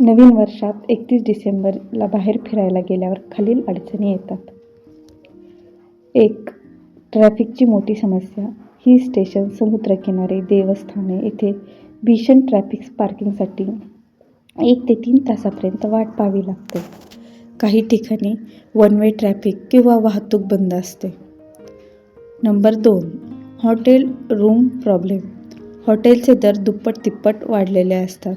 नवीन वर्षात एकतीस डिसेंबरला बाहेर फिरायला गेल्यावर खालील अडचणी येतात. एक ट्रॅफिकची मोठी समस्या. ही स्टेशन समुद्रकिनारे देवस्थाने येथे भीषण ट्रॅफिक पार्किंगसाठी एक ते तीन तासापर्यंत वाट पाहावी लागते. काही ठिकाणी वन वे ट्रॅफिक किंवा वाहतूक बंद असते. नंबर दोन हॉटेल रूम प्रॉब्लेम हॉटेलचे दर दुप्पट तिप्पट वाढलेले असतात.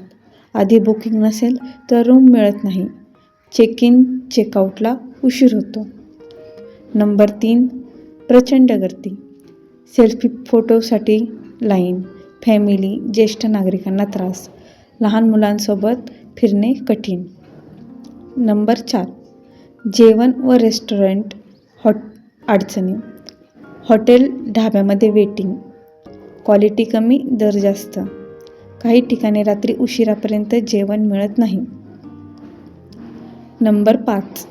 आधी बुकिंग नसेल तर रूम मिळत नाही. चेक इन चेकआउटला उशीर होतो. नंबर तीन प्रचंड गर्दी. सेल्फी फोटोसाठी लाईन फॅमिली ज्येष्ठ नागरिकांना त्रास. लहान मुलांसोबत फिरणे कठीण. नंबर चार जेवण व रेस्टॉरंट हॉट अडचणी. हॉटेल ढाब्यामध्ये वेटिंग क्वालिटी कमी दर जास्त. काही ठिकाणी रात्री उशिरापर्यंत जेवण मिळत नाही. नंबर पाच.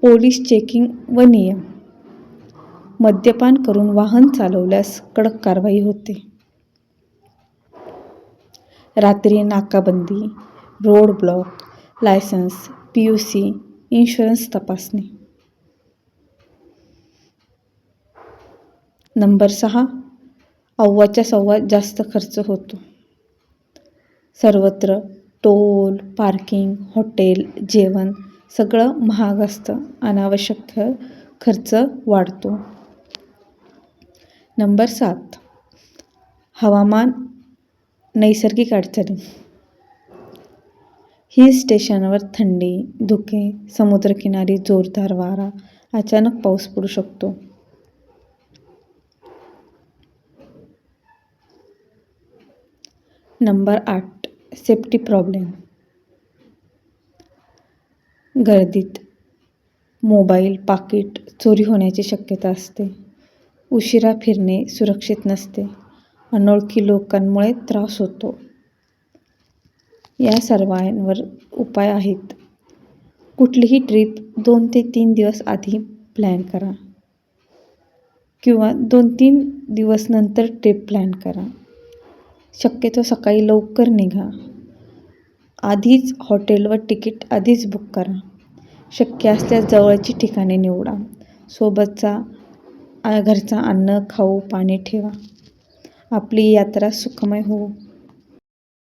पोलीस चेकिंग व नियम. मद्यपान करून वाहन चालवल्यास कडक कारवाई होते. रात्री नाकाबंदी road block license P U C insurance तपासणी. नंबर सहा. अव्वाच्या सव्वा जास्त खर्च होतो. सर्वत्र टोल पार्किंग हॉटेल जेवण सगळं महाग असतं. अनावश्यक खर्च वाढतो. नंबर सात. हवामान नैसर्गिक अडचणी. हिल स्टेशनवर थंडी धुके समुद्रकिनारी जोरदार वारा अचानक पाऊस पडू शकतो. नंबर आठ सेफ्टी प्रॉब्लेम गर्दीत मोबाईल पाकिट चोरी होण्याची शक्यता असते. उशिरा फिरणे सुरक्षित नसते. अनोळखी लोकांमुळे त्रास होतो. या सर्वांवर उपाय आहेत. कुठलीही ट्रिप दोन ते तीन दिवस आधी प्लॅन करा. किंवा दोन तीन दिवस नंतर ट्रिप प्लॅन करा. शक्यतो सकाळी लवकर निघा. आधीच हॉटेलवर तिकीट आधीच बुक करा. शक्य असल्यास जवळची ठिकाणे निवडा. सोबतचा घरचा अन्न खाऊ पाणी ठेवा. आपली यात्रा सुखमय हो